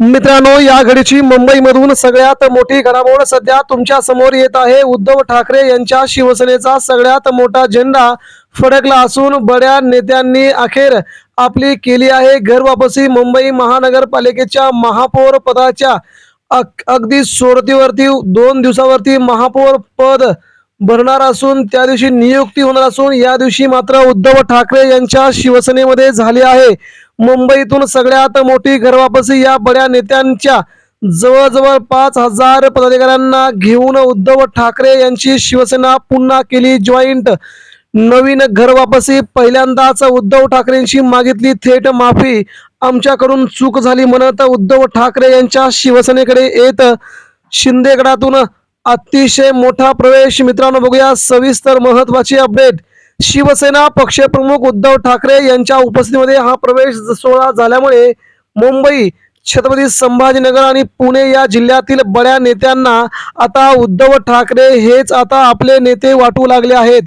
मित्रांनो या घडीची मुंबईमधून सगळ्यात मोठी घडामोड सध्या तुमच्यासमोर येत आहे. उद्धव ठाकरे यांच्या शिवसेनेचा सगळ्यात मोठा झेंडा फडकला असून बड्या नेत्यांनी अखेर आपली केली आहे. घर वापसी मुंबई महानगरपालिकेच्या महापौर पदाच्या अग- अगदी सोडतीवरती दोन दिवसावरती महापौर पद भरणार असून त्या दिवशी नियुक्ती होणार असून या दिवशी मात्र उद्धव ठाकरे यांच्या शिवसेनेमध्ये झाली आहे. मुंबईतून सगळ्यात मोठी घरवापसी या बड्या नेत्यांच्या जवळजवळ पाच हजार पदाधिकाऱ्यांना घेऊन उद्धव ठाकरे यांची शिवसेना पुन्हा केली जॉईंट नवीन घरवापसी पहिल्यांदाच उद्धव ठाकरेंची मागितली थेट माफी. आमच्याकडून चूक झाली म्हणत उद्धव ठाकरे यांच्या शिवसेनेकडे येत. शिंदेगडातून अतिशय मोठा प्रवेश. मित्रांनो बघूया सविस्तर महत्वाची अपडेट. शिवसेना पक्षप्रमुख उद्धव ठाकरे यांच्या उपस्थितीमध्ये हा प्रवेश सोहळा झाल्यामुळे मुंबई छत्रपती संभाजीनगर आणि पुणे या जिल्ह्यातील बड्या नेत्यांना आता उद्धव ठाकरे हेच आता आपले नेते वाटू लागले आहेत.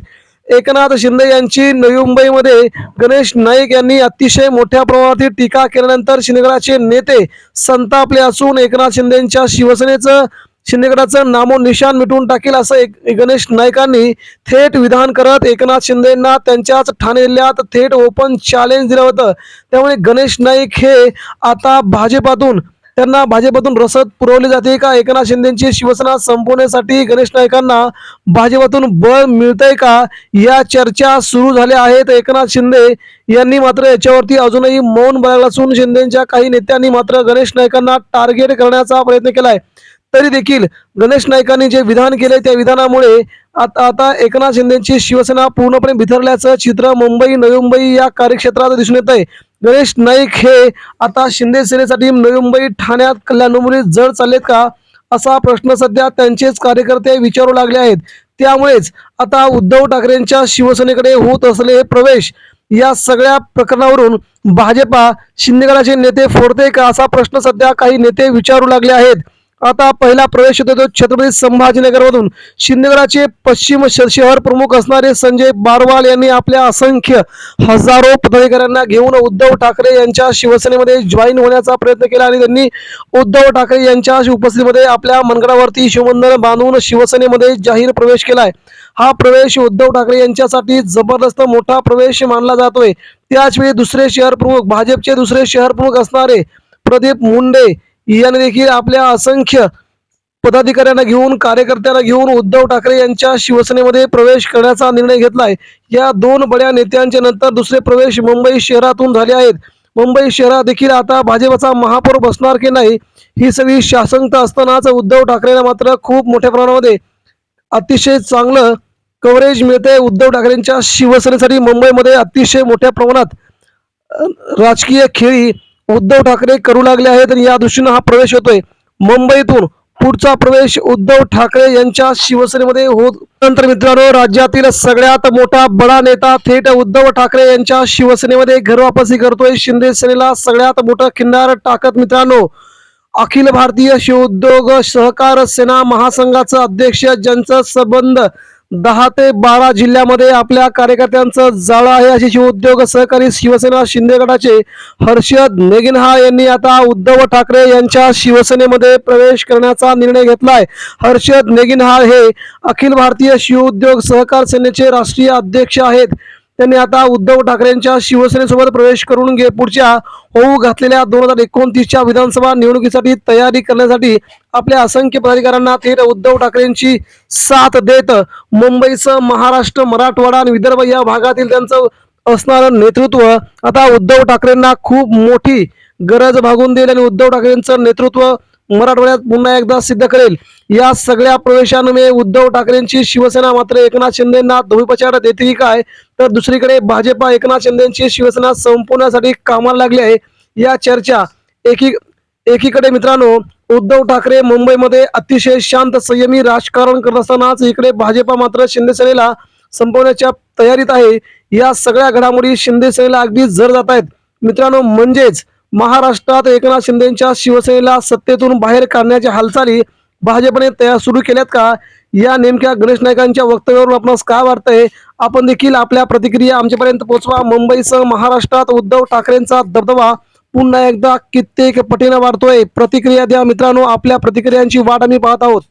एकनाथ शिंदे यांची नवी मुंबईमध्ये गणेश नाईक यांनी अतिशय मोठ्या प्रमाणातील टीका केल्यानंतर शिंदेगडाचे नेते संतापले असून एकनाथ शिंदेच्या शिवसेनेचं शिंदेगडाचं नामोनिशान मिटवून टाकेल असं एक गणेश नाईकांनी थेट विधान करत एकनाथ शिंदेंना त्यांच्याच ठाणे जिल्ह्यात थेट ओपन चॅलेंज दिलं होतं. त्यामुळे गणेश नाईक हे आता भाजपातून त्यांना भाजपातून रसद पुरवली जाते का? एकनाथ शिंदेची शिवसेना संपवण्यासाठी गणेश नाईकांना भाजपातून बळ मिळतंय का? या चर्चा सुरू झाल्या आहेत. एकनाथ शिंदे यांनी मात्र याच्यावरती अजूनही मौन बळाला असून शिंदेच्या काही नेत्यांनी मात्र गणेश नाईकांना टार्गेट करण्याचा प्रयत्न केलाय. तरी देखील गणेश नाईकांनी जे विधान केले त्या विधानामुळे आता आता एकनाथ शिंदेची शिवसेना पूर्णपणे भिथरल्याचं चित्र मुंबई नवी मुंबई या कार्यक्षेत्रात दिसून येत आहे गणेश नाईक हे आता शिंदे सेनेसाठी नवी मुंबई ठाण्यात कल्याण जड चाललेत का असा प्रश्न सध्या त्यांचेच कार्यकर्ते विचारू लागले आहेत. त्यामुळेच आता उद्धव ठाकरेंच्या शिवसेनेकडे होत असलेले प्रवेश या सगळ्या प्रकरणावरून भाजपा शिंदेगडाचे नेते फोडते का असा प्रश्न सध्या काही नेते विचारू लागले आहेत. आता पहिला प्रवेश होतो तो छत्रपती संभाजीनगरमधून. शिंदेगडाचे पश्चिम शहर प्रमुख असणारे संजय बारवाल यांनी आपल्या असंख्य हजारो पदाधिकाऱ्यांना घेऊन उद्धव ठाकरे यांच्या शिवसेनेमध्ये जॉईन होण्याचा प्रयत्न केला आणि त्यांनी उद्धव ठाकरे यांच्या उपस्थितीमध्ये आपल्या मनगडावरती शिवबंधन बांधून शिवसेनेमध्ये जाहीर प्रवेश केलाय. हा प्रवेश उद्धव ठाकरे यांच्यासाठी जबरदस्त मोठा प्रवेश मानला जातोय. त्याचवेळी दुसरे शहर प्रमुख भाजपचे दुसरे शहर प्रमुख असणारे प्रदीप मुंडे याने देखील आपल्या असंख्य पदाधिकाऱ्यांना घेऊन कार्यकर्त्यांना घेऊन उद्धव ठाकरे यांच्या शिवसेनेमध्ये प्रवेश करण्याचा निर्णय घेतलाय. या दोन बड्या नेत्यांच्या नंतर दुसरे प्रवेश मुंबई शहरातून झाले आहेत. मुंबई शहरात देखील आता भाजपचा महापौर बसणार की नाही ही सगळी शासंकता असतानाच उद्धव ठाकरेंना मात्र खूप मोठ्या प्रमाणामध्ये अतिशय चांगलं कव्हरेज मिळते उद्धव ठाकरेंच्या शिवसेनेसाठी. मुंबईमध्ये अतिशय मोठ्या प्रमाणात राजकीय खेळी उद्धव ठाकरे करू लागले आहेत आणि या दृष्टीनं हा प्रवेश होतोय मुंबईतून पुढचा प्रवेश उद्धव ठाकरे यांच्या शिवसेनेमध्ये होत. नंतर मित्रांनो राज्यातील सगळ्यात मोठा बडा नेता थेट उद्धव ठाकरे यांच्या शिवसेनेमध्ये घरवापसी करतोय. शिंदे सेनेला सगळ्यात मोठं खिंडार टाकत मित्रांनो अखिल भारतीय शिवोद्योग सहकार सेना महासंघाचं अध्यक्ष ज्यांचं संबंध दहा ते बारा जिल्ह्यामध्ये आपल्या कार्यकर्त्यांचं जाळं आहे अशी शिवउद्योग सहकारी शिवसेना शिंदे गटाचे हर्षद नेगिनहा यांनी आता उद्धव ठाकरे यांच्या शिवसेनेमध्ये प्रवेश करण्याचा निर्णय घेतलाय. हर्षद नेगिनहा हे अखिल भारतीय शिवउद्योग सहकार सेनेचे राष्ट्रीय अध्यक्ष आहेत. त्यांनी आता उद्धव ठाकरेंच्या शिवसेनेसोबत प्रवेश करून घे पुढच्या होऊ घातलेल्या दोन हजार एकोणतीसच्या विधानसभा निवडणुकीसाठी तयारी करण्यासाठी आपल्या असंख्य पदाधिकाऱ्यांना थेट उद्धव ठाकरेंची साथ देत मुंबईसह महाराष्ट्र मराठवाडा आणि विदर्भ या भागातील त्यांचं असणारं नेतृत्व आता उद्धव ठाकरेंना खूप मोठी गरज भागून देईल आणि उद्धव ठाकरेंचं नेतृत्व मराठवाड्यात पुन्हा एकदा सिद्ध करेल. या सगळ्या प्रवेशानुमे उद्धव ठाकरेंची शिवसेना मात्र एकनाथ शिंदेना धोबीपछाड देते काय? तर दुसरीकडे भाजपा एकनाथ शिंदेची शिवसेना संपवण्यासाठी कामाला लागली आहे. या चर्चा एकी एकीकडे मित्रांनो उद्धव ठाकरे मुंबईमध्ये अतिशय शांत संयमी राजकारण करत असतानाच इकडे भाजपा मात्र शिंदेसेनेला संपवण्याच्या तयारीत आहे. या सगळ्या घडामोडी शिंदेसेनेला अगदी जर जात आहेत. मित्रांनो म्हणजेच महाराष्ट्रात एकनाथ शिंदेच्या शिवसेनेला सत्तेतून बाहेर काढण्याच्या हालचाली भाजपने तयार सुरू केल्यात का? या नेमक्या गणेश नायकांच्या वक्तव्यावरून आपणास काय वाटतंय? आपण देखील आपल्या प्रतिक्रिया आमच्यापर्यंत पोहोचवा. मुंबईसह महाराष्ट्रात उद्धव ठाकरेंचा दबदबा पुन्हा एकदा कित्येक पटीनं वाढतोय. प्रतिक्रिया द्या मित्रांनो. आपल्या प्रतिक्रियांची वाट आम्ही पाहत आहोत.